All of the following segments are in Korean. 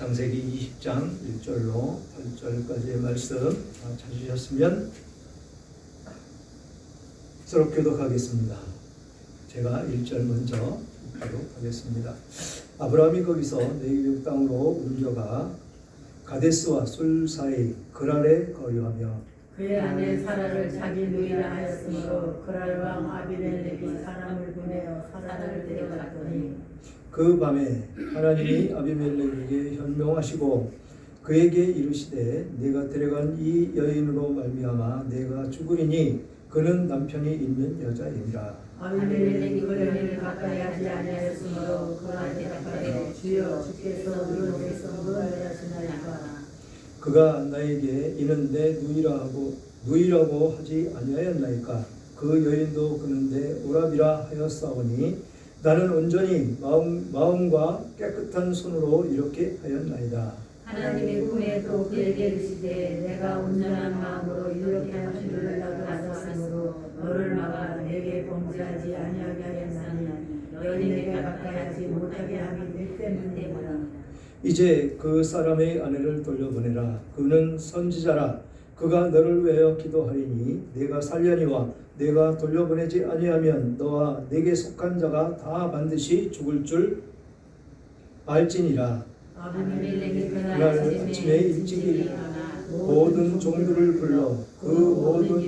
장세기 20장 1절로 8절까지의 말씀 찾으셨으면 서로 교독하겠습니다. 제가 1절 먼저 읽도록 하겠습니다. 아브라함이 거기서 내기국 땅으로 옮겨가 가데스와 술 사이 그랄에 거류하며 그의 아내 사라를 자기 누이라 하였으므로 그랄 왕 아비멜렉이 사람을 보내어 사라를 데려갔더니 그 밤에 하나님이 아비멜렉에게 현명하시고 그에게 이르시되 내가 데려간 이 여인으로 말미암아 내가 죽으리니 그는 남편이 있는 여자이니라. 아비멜렉이 그 여인을 가까이 하지 아니하였으므로 그랄 대답하되 주여 주께서 무엇을 하시나이까? 그가 나에게 이는 내 누이라 하고 누이라고 하지 아니하였나이까? 그 여인도 그는데 오라비라 하였사오니 나는 온전히 마음, 마음과 깨끗한 손으로 이렇게 하였나이다 하나님의 꿈에 또 그에게 이르시되 내가 온전한 마음으로 이렇게 하는 줄을 나도 알았으므로 너를 막아 내게 범죄하지 아니하게 하였나니 너희 내게 가까이 하지 못하게 내 때문이라 이제 그 사람의 아내를 돌려보내라. 그는 선지자라. 그가 너를 위하여 기도하리니 내가 살려니와 내가 돌려보내지 아니하면 너와 내게 속한 자가 다 반드시 죽을 줄 알지니라. 그날 아침에 아침에 일찍 일찍 일어나 일어나 모든 종들을 불러 그 모든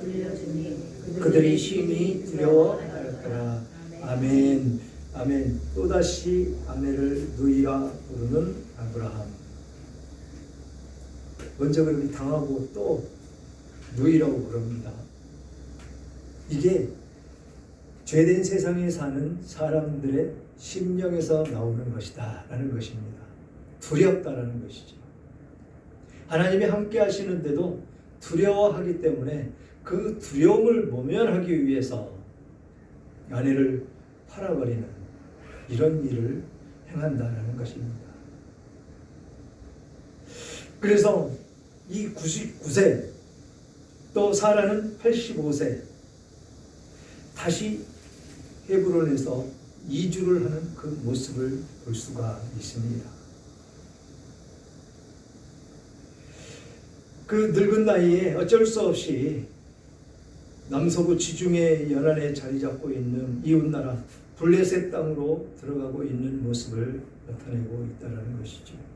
들려주니 그들이 심히 두려워하였더라. 아멘. 아멘. 또다시 아내를 누이라 부르는 아브라함. 먼저 그렇게 당하고 또 누이라고 부릅니다. 이게 죄된 세상에 사는 사람들의 심령에서 나오는 것이다. 라는 것입니다. 두렵다라는 것이죠. 하나님이 함께 하시는데도 두려워하기 때문에 그 두려움을 모면하기 위해서 아내를 팔아버리는 이런 일을 행한다라는 것입니다. 그래서 이 99세 또 사라는 85세 다시 헤브론에서 이주를 하는 그 모습을 볼 수가 있습니다. 그 늙은 나이에 어쩔 수 없이 남서부 지중해 연안에 자리 잡고 있는 이웃나라 블레셋 땅으로 들어가고 있는 모습을 나타내고 있다는 것이죠.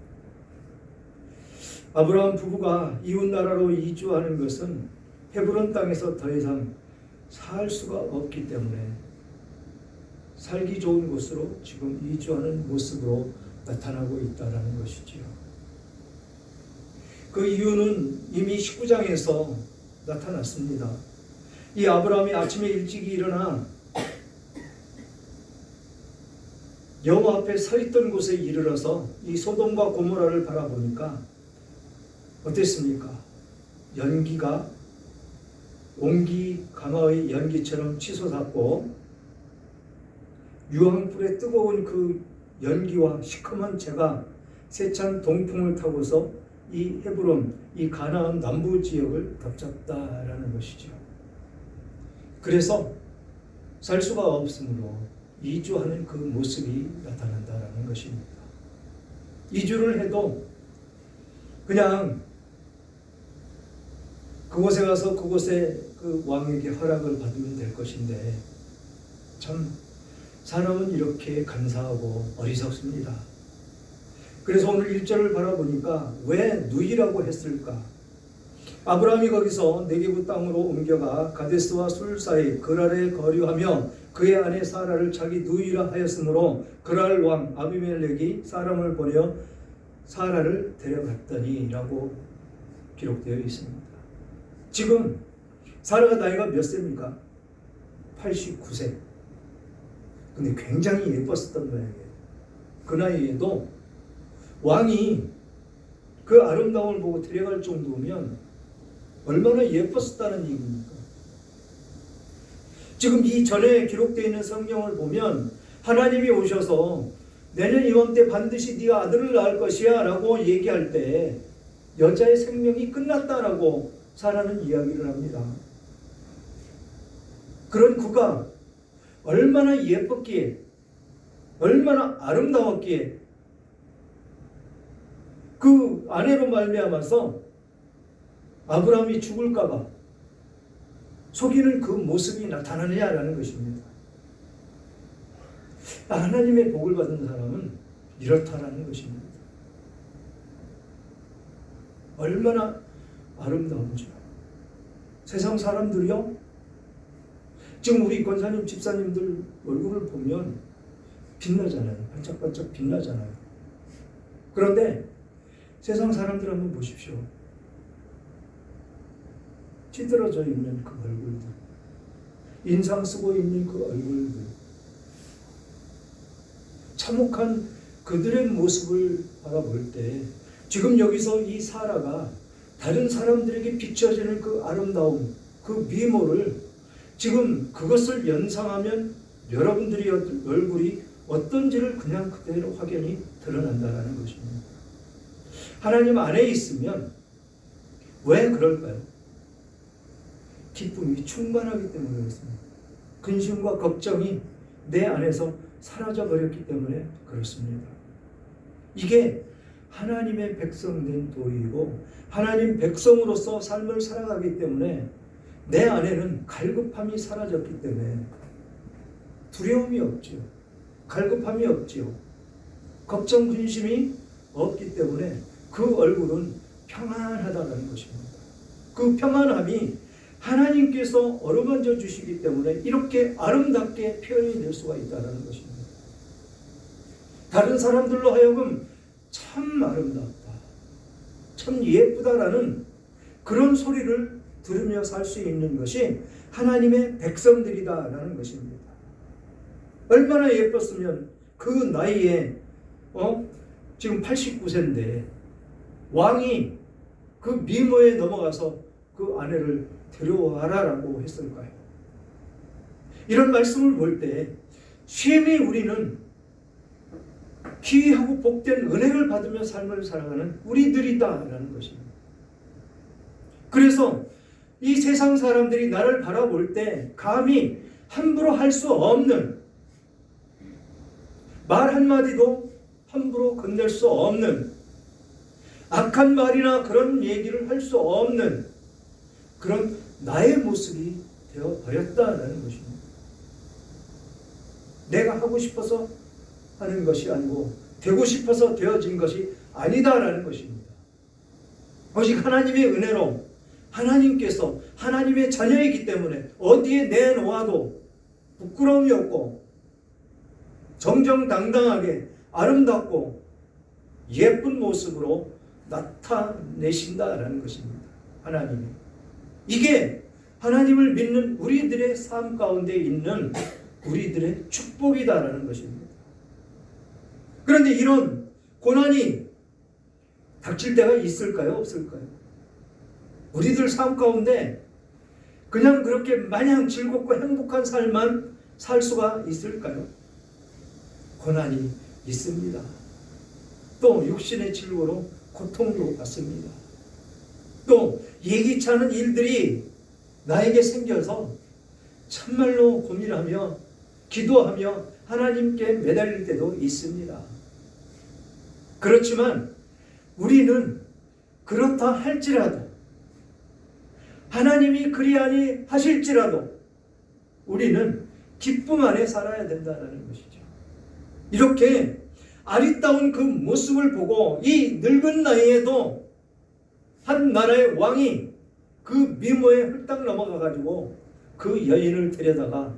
아브라함 부부가 이웃 나라로 이주하는 것은 헤브론 땅에서 더 이상 살 수가 없기 때문에 살기 좋은 곳으로 지금 이주하는 모습으로 나타나고 있다는 것이지요. 그 이유는 이미 19장에서 나타났습니다. 이 아브라함이 아침에 일찍 일어나 여호와 앞에 서 있던 곳에 이르러서 이 소돔과 고모라를 바라보니까 어땠습니까? 연기가 옹기 가마의 연기처럼 치솟았고 유황불의 뜨거운 그 연기와 시커먼 재가 세찬 동풍을 타고서 이 헤브론, 이 가나안 남부 지역을 덮쳤다라는 것이죠. 그래서 살 수가 없으므로 이주하는 그 모습이 나타난다라는 것입니다. 이주를 해도 그냥 그곳에 가서 그곳에 그 왕에게 허락을 받으면 될 것인데 참 사람은 이렇게 간사하고 어리석습니다. 그래서 오늘 1절을 바라보니까 왜 누이라고 했을까? 아브라함이 거기서 네게부 땅으로 옮겨가 가데스와 술 사이 그랄에 거류하며 그의 아내 사라를 자기 누이라 하였으므로 그랄 왕 아비멜렉이 사람을 보내어 사라를 데려갔더니라고 기록되어 있습니다. 지금 사라가 나이가 몇 세입니까? 89세. 근데 굉장히 예뻤었던 모양이에요. 그 나이에도 왕이 그 아름다움을 보고 데려갈 정도면 얼마나 예뻤었다는 얘기입니까? 지금 이 전에 기록되어 있는 성경을 보면 하나님이 오셔서 내년 이맘때 반드시 네가 아들을 낳을 것이야 라고 얘기할 때 여자의 생명이 끝났다라고 사라는 이야기를 합니다. 그런 그가 얼마나 예뻤기에 얼마나 아름다웠기에 그 아내로 말미암아서 아브라함이 죽을까봐 속이는 그 모습이 나타나느냐라는 것입니다. 하나님의 복을 받은 사람은 이렇다라는 것입니다. 얼마나 아름다운지요. 세상 사람들이요. 지금 우리 권사님, 집사님들 얼굴을 보면 빛나잖아요. 반짝반짝 빛나잖아요. 그런데 세상 사람들 한번 보십시오. 찌들어져 있는 그 얼굴들. 인상 쓰고 있는 그 얼굴들. 참혹한 그들의 모습을 바라볼 때 지금 여기서 이 사라가 다른 사람들에게 비춰지는 그 아름다움, 그 미모를 지금 그것을 연상하면 여러분들의 얼굴이 어떤지를 그냥 그대로 확연히 드러난다는 것입니다. 하나님 안에 있으면 왜 그럴까요? 기쁨이 충만하기 때문에 그렇습니다. 근심과 걱정이 내 안에서 사라져 버렸기 때문에 그렇습니다. 이게 하나님의 백성된 도리이고 하나님 백성으로서 삶을 살아가기 때문에 내 안에는 갈급함이 사라졌기 때문에 두려움이 없지요. 갈급함이 없지요. 걱정 근심이 없기 때문에 그 얼굴은 평안하다는 것입니다. 그 평안함이 하나님께서 어루만져 주시기 때문에 이렇게 아름답게 표현이 될 수가 있다는 것입니다. 다른 사람들로 하여금 참 아름답다. 참 예쁘다라는 그런 소리를 들으며 살 수 있는 것이 하나님의 백성들이다라는 것입니다. 얼마나 예뻤으면 그 나이에 어 지금 89세인데 왕이 그 미모에 넘어가서 그 아내를 데려와라라고 했을까요? 이런 말씀을 볼때 심히 우리는 귀하고 복된 은혜를 받으며 삶을 살아가는 우리들이다라는 것입니다. 그래서 이 세상 사람들이 나를 바라볼 때 감히 함부로 할 수 없는 말 한마디도 함부로 건넬 수 없는 악한 말이나 그런 얘기를 할 수 없는 그런 나의 모습이 되어 버렸다는 것입니다. 내가 하고 싶어서 하는 것이 아니고 되고 싶어서 되어진 것이 아니다라는 것입니다. 오직 하나님의 은혜로 하나님께서 하나님의 자녀이기 때문에 어디에 내놓아도 부끄러움이 없고 정정당당하게 아름답고 예쁜 모습으로 나타내신다라는 것입니다. 하나님이. 이게 하나님을 믿는 우리들의 삶 가운데 있는 우리들의 축복이다라는 것입니다. 그런데 이런 고난이 닥칠 때가 있을까요? 없을까요? 우리들 삶 가운데 그냥 그렇게 마냥 즐겁고 행복한 삶만 살 수가 있을까요? 고난이 있습니다. 또 육신의 질고로 고통도 받습니다. 또 예기치 않은 일들이 나에게 생겨서 참말로 고민하며 기도하며 하나님께 매달릴 때도 있습니다. 그렇지만 우리는 그렇다 할지라도 하나님이 그리하니 하실지라도 우리는 기쁨 안에 살아야 된다는 것이죠. 이렇게 아리따운 그 모습을 보고 이 늙은 나이에도 한 나라의 왕이 그 미모에 hul딱 넘어가 가지고 그 여인을 데려다가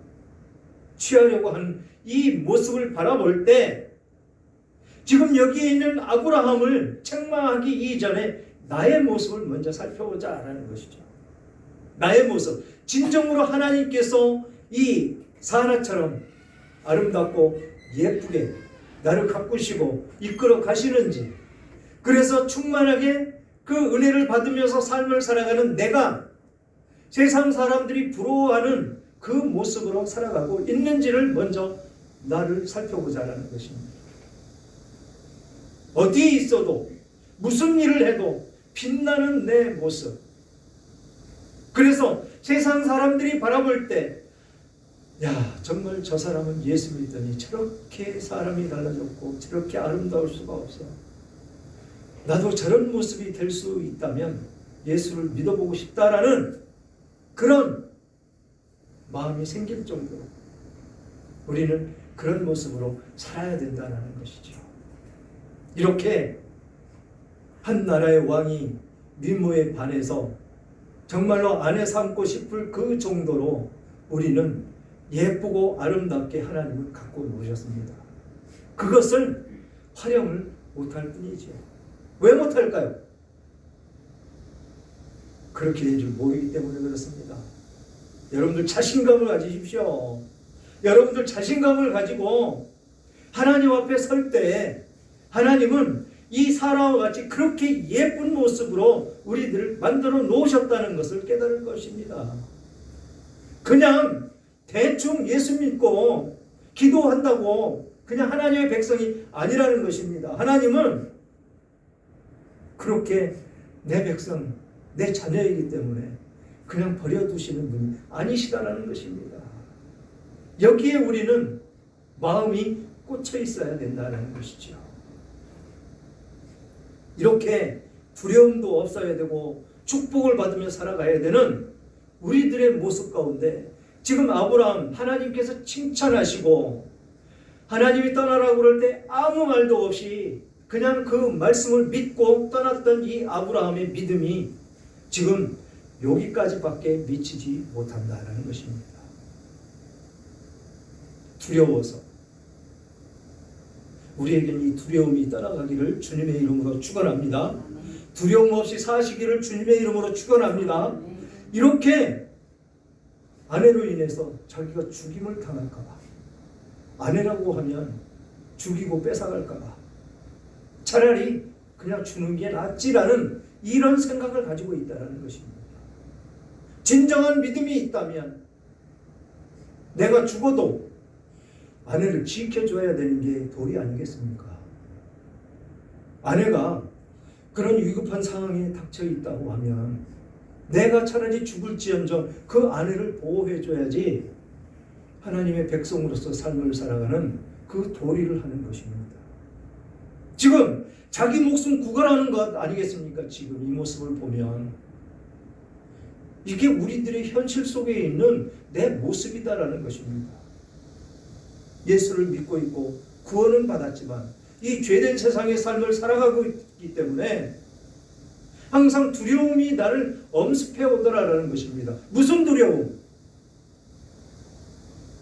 취하려고 하는 이 모습을 바라볼 때 지금 여기에 있는 아브라함을 책망하기 이전에 나의 모습을 먼저 살펴보자라는 것이죠. 나의 모습. 진정으로 하나님께서 이 사나처럼 아름답고 예쁘게 나를 가꾸시고 이끌어 가시는지 그래서 충만하게 그 은혜를 받으면서 삶을 살아가는 내가 세상 사람들이 부러워하는 그 모습으로 살아가고 있는지를 먼저 나를 살펴보자라는 것입니다. 어디에 있어도 무슨 일을 해도 빛나는 내 모습. 그래서 세상 사람들이 바라볼 때, 야, 정말 저 사람은 예수 믿더니 저렇게 사람이 달라졌고, 저렇게 아름다울 수가 없어. 나도 저런 모습이 될 수 있다면 예수를 믿어보고 싶다라는 그런 마음이 생길 정도로 우리는 그런 모습으로 살아야 된다는 것이죠. 이렇게 한 나라의 왕이 미모에 반해서 정말로 아내 삼고 싶을 그 정도로 우리는 예쁘고 아름답게 하나님을 갖고 노셨습니다. 그것을 활용을 못할 뿐이죠. 왜 못할까요? 그렇게 된 줄 모르기 때문에 그렇습니다. 여러분들 자신감을 가지십시오. 여러분들 자신감을 가지고 하나님 앞에 설 때 하나님은 이 사람과 같이 그렇게 예쁜 모습으로 우리들을 만들어 놓으셨다는 것을 깨달을 것입니다. 그냥 대충 예수 믿고 기도한다고 그냥 하나님의 백성이 아니라는 것입니다. 하나님은 그렇게 내 백성, 내 자녀이기 때문에 그냥 버려두시는 분이 아니시다라는 것입니다. 여기에 우리는 마음이 꽂혀 있어야 된다는 것이죠. 이렇게 두려움도 없어야 되고 축복을 받으며 살아가야 되는 우리들의 모습 가운데 지금 아브라함 하나님께서 칭찬하시고 하나님이 떠나라고 그럴 때 아무 말도 없이 그냥 그 말씀을 믿고 떠났던 이 아브라함의 믿음이 지금 여기까지밖에 미치지 못한다라는 것입니다. 두려워서 우리에게는 이 두려움이 떠나가기를 주님의 이름으로 축원합니다. 두려움 없이 사시기를 주님의 이름으로 축원합니다. 이렇게 아내로 인해서 자기가 죽임을 당할까봐 아내라고 하면 죽이고 뺏어갈까봐 차라리 그냥 주는 게 낫지라는 이런 생각을 가지고 있다는 것입니다. 진정한 믿음이 있다면 내가 죽어도 아내를 지켜줘야 되는 게 도리 아니겠습니까? 아내가 그런 위급한 상황에 닥쳐 있다고 하면 내가 차라리 죽을지언정 그 아내를 보호해줘야지 하나님의 백성으로서 삶을 살아가는 그 도리를 하는 것입니다. 지금 자기 목숨 구걸하는 것 아니겠습니까? 지금 이 모습을 보면 이게 우리들의 현실 속에 있는 내 모습이다라는 것입니다. 예수를 믿고 있고 구원은 받았지만 이 죄된 세상의 삶을 살아가고 있기 때문에 항상 두려움이 나를 엄습해 오더라라는 것입니다. 무슨 두려움?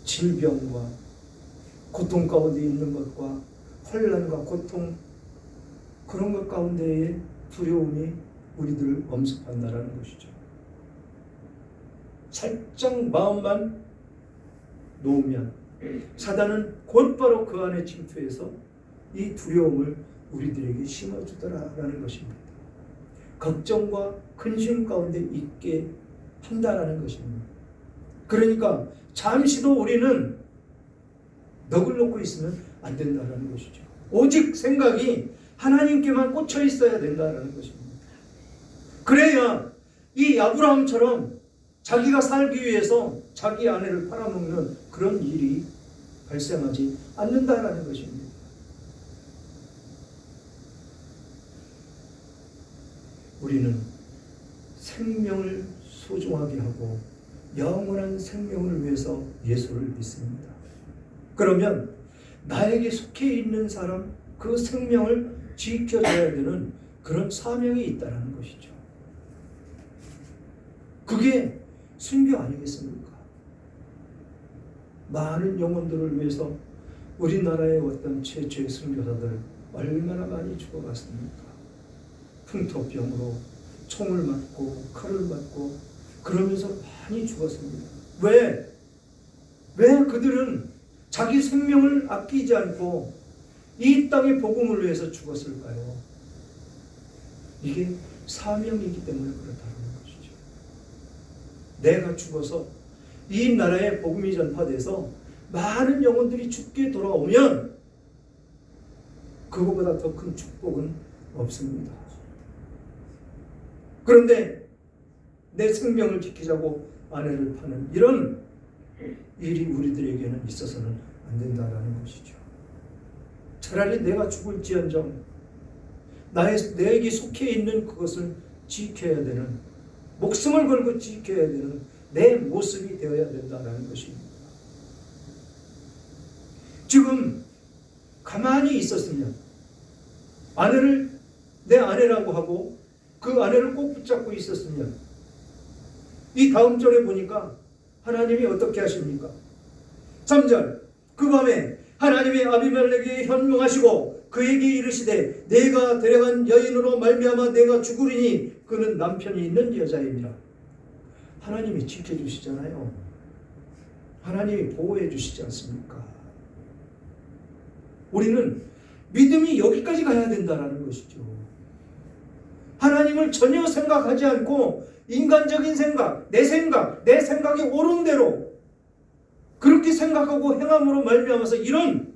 질병과 고통 가운데 있는 것과 혼란과 고통 그런 것 가운데에 두려움이 우리들을 엄습한다라는 것이죠. 살짝 마음만 놓으면 사단은 곧바로 그 안에 침투해서 이 두려움을 우리들에게 심어주더라라는 것입니다. 걱정과 근심 가운데 있게 한다라는 것입니다. 그러니까 잠시도 우리는 넋을 놓고 있으면 안 된다라는 것이죠. 오직 생각이 하나님께만 꽂혀 있어야 된다라는 것입니다. 그래야 이 아브라함처럼 자기가 살기 위해서 자기 아내를 팔아먹는 그런 일이 발생하지 않는다라는 것입니다. 우리는 생명을 소중하게 하고 영원한 생명을 위해서 예수를 믿습니다. 그러면 나에게 속해 있는 사람 그 생명을 지켜줘야 되는 그런 사명이 있다는 것이죠. 그게 순교 아니겠습니까? 많은 영혼들을 위해서 우리나라의 어떤 최초의 순교사들 얼마나 많이 죽어갔습니까? 풍토병으로 총을 맞고 칼을 맞고 그러면서 많이 죽었습니다. 왜? 왜 그들은 자기 생명을 아끼지 않고 이 땅의 복음을 위해서 죽었을까요? 이게 사명이기 때문에 그렇다는. 내가 죽어서 이 나라의 복음이 전파돼서 많은 영혼들이 죽게 돌아오면 그거보다 더 큰 축복은 없습니다. 그런데 내 생명을 지키자고 아내를 파는 이런 일이 우리들에게는 있어서는 안 된다라는 것이죠. 차라리 내가 죽을지언정 나의 내게 속해 있는 그것을 지켜야 되는 목숨을 걸고 지켜야 되는 내 모습이 되어야 된다는 것입니다. 지금 가만히 있었으면 아내를 내 아내라고 하고 그 아내를 꼭 붙잡고 있었으면 이 다음 절에 보니까 하나님이 어떻게 하십니까? 3절 그 밤에 하나님이 아비멜렉에게 현명하시고 그에게 이르시되 내가 데려간 여인으로 말미암아 내가 죽으리니 그는 남편이 있는 여자입니다. 하나님이 지켜주시잖아요. 하나님이 보호해 주시지 않습니까? 우리는 믿음이 여기까지 가야 된다는 것이죠. 하나님을 전혀 생각하지 않고 인간적인 생각, 내 생각, 내 생각이 옳은 대로 그렇게 생각하고 행함으로 말미암아서 이런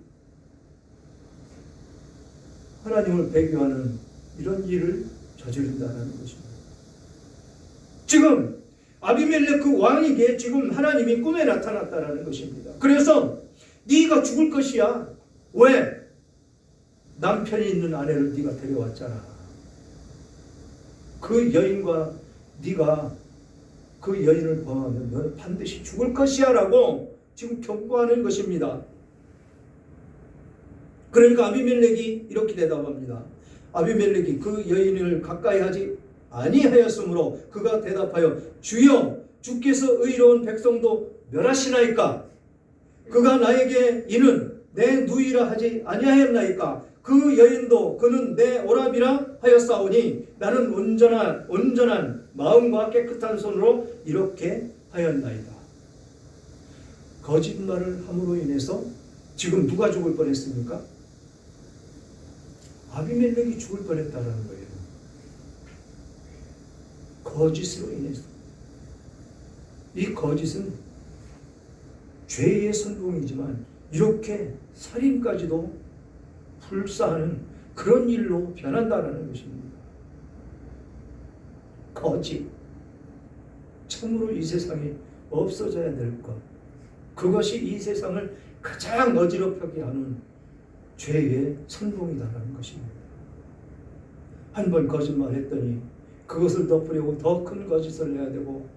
하나님을 배교하는 이런 일을 저지른다는 것입니다. 지금 아비멜렉 그 왕에게 지금 하나님이 꿈에 나타났다는 것입니다. 그래서 네가 죽을 것이야. 왜? 남편이 있는 아내를 네가 데려왔잖아. 그 여인과 네가 그 여인을 범하면 너는 반드시 죽을 것이야라고 지금 경고하는 것입니다. 그러니까 아비멜렉이 이렇게 대답합니다. 아비멜렉이 그 여인을 가까이 하지 아니하였으므로 그가 대답하여 주여 주께서 의로운 백성도 멸하시나이까 그가 나에게 이는 내 누이라 하지 아니하였나이까 그 여인도 그는 내 오랍이라 하였사오니 나는 온전한 온전한 마음과 깨끗한 손으로 이렇게 하였나이다. 거짓말을 함으로 인해서 지금 누가 죽을 뻔했습니까? 아비멜렉이 죽을 뻔했다는 거예요. 거짓으로 인해서 이 거짓은 죄의 선봉이지만 이렇게 살인까지도 불사하는 그런 일로 변한다는 것입니다. 거짓. 참으로 이 세상에 없어져야 될 것. 그것이 이 세상을 가장 어지럽게 하는 죄의 선봉이다라는 것입니다. 한 번 거짓말했더니 그것을 덮으려고 더 큰 거짓을 해야 되고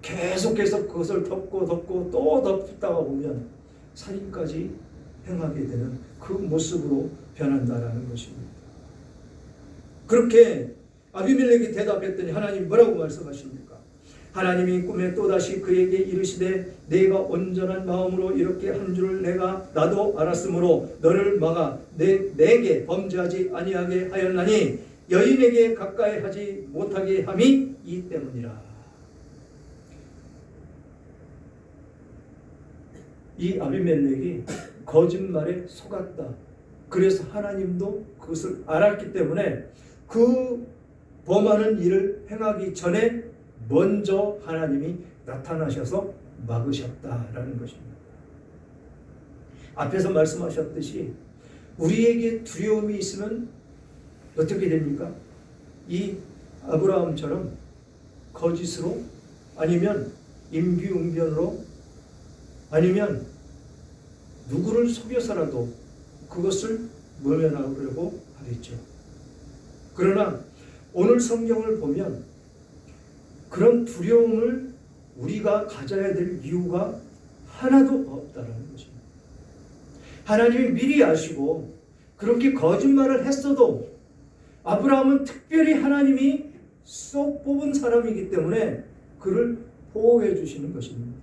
계속해서 그것을 덮고 덮고 또 덮다가 보면 살인까지 행하게 되는 그 모습으로 변한다라는 것입니다. 그렇게 아비멜렉이 대답했더니 하나님 뭐라고 말씀하십니까? 하나님이 꿈에 또다시 그에게 이르시되 내가 온전한 마음으로 이렇게 한 줄을 내가 나도 알았으므로 너를 막아 내, 내게 범죄하지 아니하게 하였나니 여인에게 가까이 하지 못하게 함이 이 때문이라. 이 아비멜렉이 거짓말에 속았다. 그래서 하나님도 그것을 알았기 때문에 그 범하는 일을 행하기 전에 먼저 하나님이 나타나셔서 막으셨다라는 것입니다. 앞에서 말씀하셨듯이 우리에게 두려움이 있으면 어떻게 됩니까? 이 아브라함처럼 거짓으로 아니면 임기응변으로 아니면 누구를 속여서라도 그것을 모면하려고 하겠죠. 그러나 오늘 성경을 보면 그런 두려움을 우리가 가져야 될 이유가 하나도 없다는 것입니다. 하나님이 미리 아시고 그렇게 거짓말을 했어도 아브라함은 특별히 하나님이 쏙 뽑은 사람이기 때문에 그를 보호해 주시는 것입니다.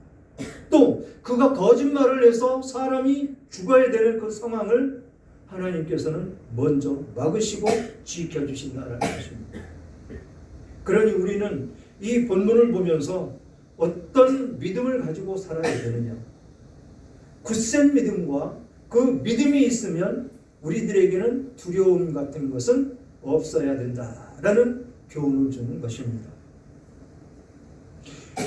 또 그가 거짓말을 해서 사람이 죽어야 되는 그 상황을 하나님께서는 먼저 막으시고 지켜주신다는 것입니다. 그러니 우리는 이 본문을 보면서 어떤 믿음을 가지고 살아야 되느냐. 굳센 믿음과 그 믿음이 있으면 우리들에게는 두려움 같은 것은 없어야 된다라는 교훈을 주는 것입니다.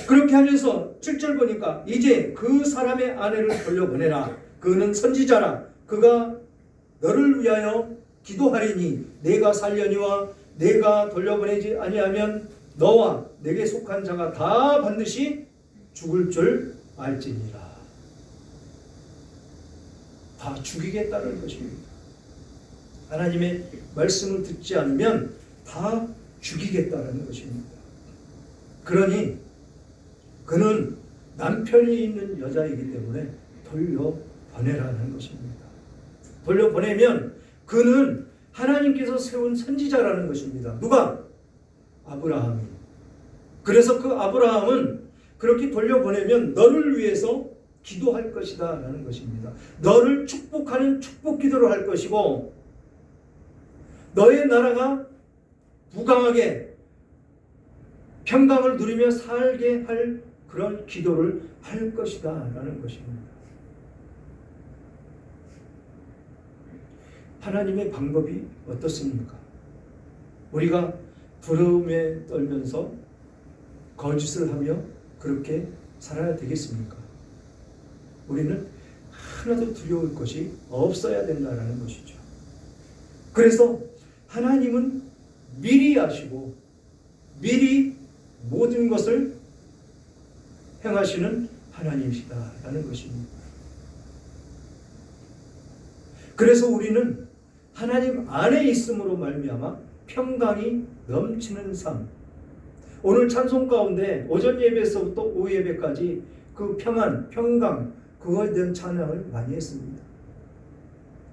그렇게 하면서 7절 보니까 이제 그 사람의 아내를 돌려보내라. 그는 선지자라. 그가 너를 위하여 기도하리니 내가 살려니와 내가 돌려보내지 아니하면 너와 내게 속한 자가 다 반드시 죽을 줄 알지니라. 다 죽이겠다는 것입니다. 하나님의 말씀을 듣지 않으면 다 죽이겠다라는 것입니다. 그러니 그는 남편이 있는 여자이기 때문에 돌려 보내라는 것입니다. 돌려 보내면 그는 하나님께서 세운 선지자라는 것입니다. 누가? 아브라함이. 그래서 그 아브라함은 그렇게 돌려보내면 너를 위해서 기도할 것이다 라는 것입니다. 너를 축복하는 축복 기도를 할 것이고 너의 나라가 부강하게 평강을 누리며 살게 할 그런 기도를 할 것이다 라는 것입니다. 하나님의 방법이 어떻습니까? 우리가 부러움에 떨면서 거짓을 하며 그렇게 살아야 되겠습니까? 우리는 하나도 두려울 것이 없어야 된다는 것이죠. 그래서 하나님은 미리 아시고 미리 모든 것을 행하시는 하나님이시다라는 것입니다. 그래서 우리는 하나님 안에 있음으로 말미암아 평강이 넘치는 삶. 오늘 찬송 가운데 오전 예배에서부터 오후 예배까지 그 평안, 평강 그거에 대한 찬양을 많이 했습니다.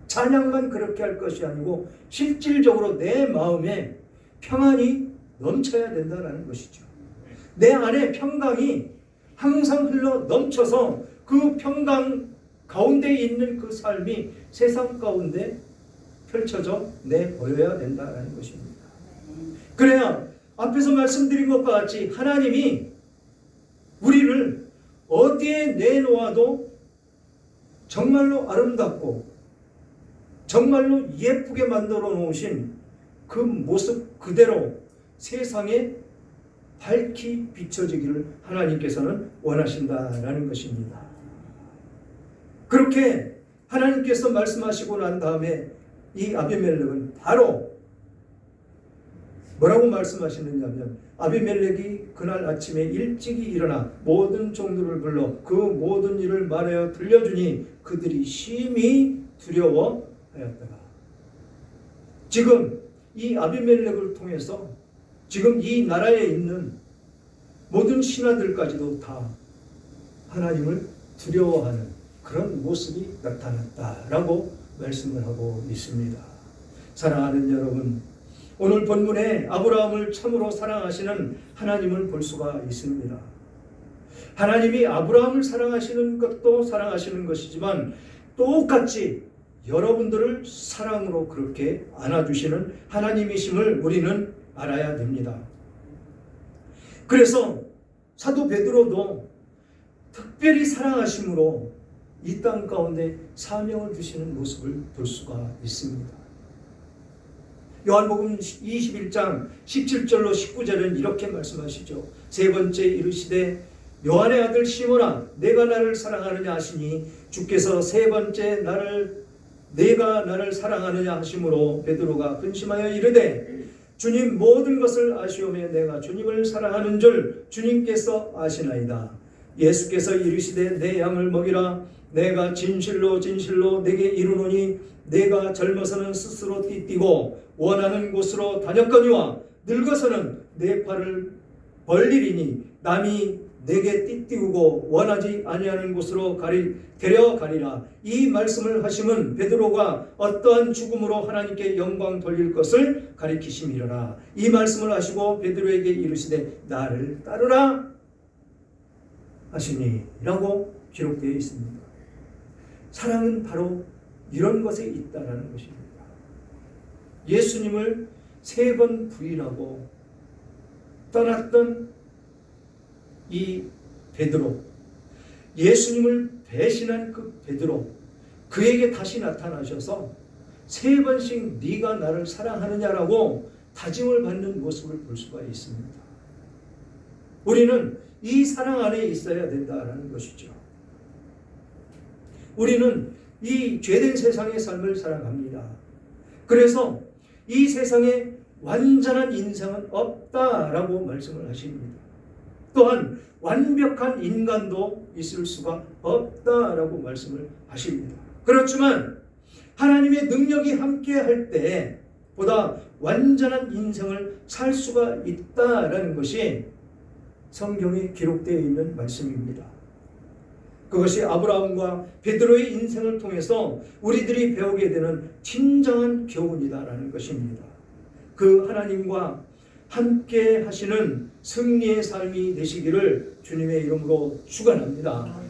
찬양만 그렇게 할 것이 아니고 실질적으로 내 마음에 평안이 넘쳐야 된다는 것이죠. 내 안에 평강이 항상 흘러 넘쳐서 그 평강 가운데 있는 그 삶이 세상 가운데 펼쳐져 내 보여야 된다는 것입니다. 그래야 앞에서 말씀드린 것과 같이 하나님이 우리를 어디에 내놓아도 정말로 아름답고 정말로 예쁘게 만들어 놓으신 그 모습 그대로 세상에 밝히 비춰지기를 하나님께서는 원하신다라는 것입니다. 그렇게 하나님께서 말씀하시고 난 다음에 이 아비멜렉은 바로 뭐라고 말씀하시느냐면 아비멜렉이 그날 아침에 일찍이 일어나 모든 종들을 불러 그 모든 일을 말하여 들려주니 그들이 심히 두려워하였더라. 지금 이 아비멜렉을 통해서 지금 이 나라에 있는 모든 신하들까지도 다 하나님을 두려워하는 그런 모습이 나타났다라고 말씀을 하고 있습니다. 사랑하는 여러분, 오늘 본문에 아브라함을 참으로 사랑하시는 하나님을 볼 수가 있습니다. 하나님이 아브라함을 사랑하시는 것도 사랑하시는 것이지만 똑같이 여러분들을 사랑으로 그렇게 안아주시는 하나님이심을 우리는 알아야 됩니다. 그래서 사도 베드로도 특별히 사랑하심으로 이 땅 가운데 사명을 주시는 모습을 볼 수가 있습니다. 요한복음 21장 17절로 19절은 이렇게 말씀하시죠. 세 번째 이르시되 요한의 아들 시몬아 내가 나를 사랑하느냐 하시니 주께서 세 번째 나를 내가 나를 사랑하느냐 하심으로 베드로가 근심하여 이르되 주님 모든 것을 아시오며 내가 주님을 사랑하는 줄 주님께서 아시나이다. 예수께서 이르시되 내 양을 먹이라 내가 진실로 진실로 내게 이르노니 내가 젊어서는 스스로 띠띠고 원하는 곳으로 다녔거니와 늙어서는 내 팔을 벌리리니 남이 내게 띠띠우고 원하지 아니하는 곳으로 가리 데려가리라 이 말씀을 하심은 베드로가 어떠한 죽음으로 하나님께 영광 돌릴 것을 가리키심이로라 이 말씀을 하시고 베드로에게 이르시되 나를 따르라 하시니라고 기록되어 있습니다. 사랑은 바로 이런 것에 있다라는 것입니다. 예수님을 세 번 부인하고 떠났던 이 베드로, 예수님을 배신한 그 베드로, 그에게 다시 나타나셔서 세 번씩 네가 나를 사랑하느냐라고 다짐을 받는 모습을 볼 수가 있습니다. 우리는 이 사랑 안에 있어야 된다라는 것이죠. 우리는 이 죄된 세상의 삶을 살아갑니다. 그래서 이 세상에 완전한 인생은 없다라고 말씀을 하십니다. 또한 완벽한 인간도 있을 수가 없다라고 말씀을 하십니다. 그렇지만 하나님의 능력이 함께 할 때 보다 완전한 인생을 살 수가 있다라는 것이 성경에 기록되어 있는 말씀입니다. 그것이 아브라함과 베드로의 인생을 통해서 우리들이 배우게 되는 진정한 교훈이다라는 것입니다. 그 하나님과 함께 하시는 승리의 삶이 되시기를 주님의 이름으로 축원합니다.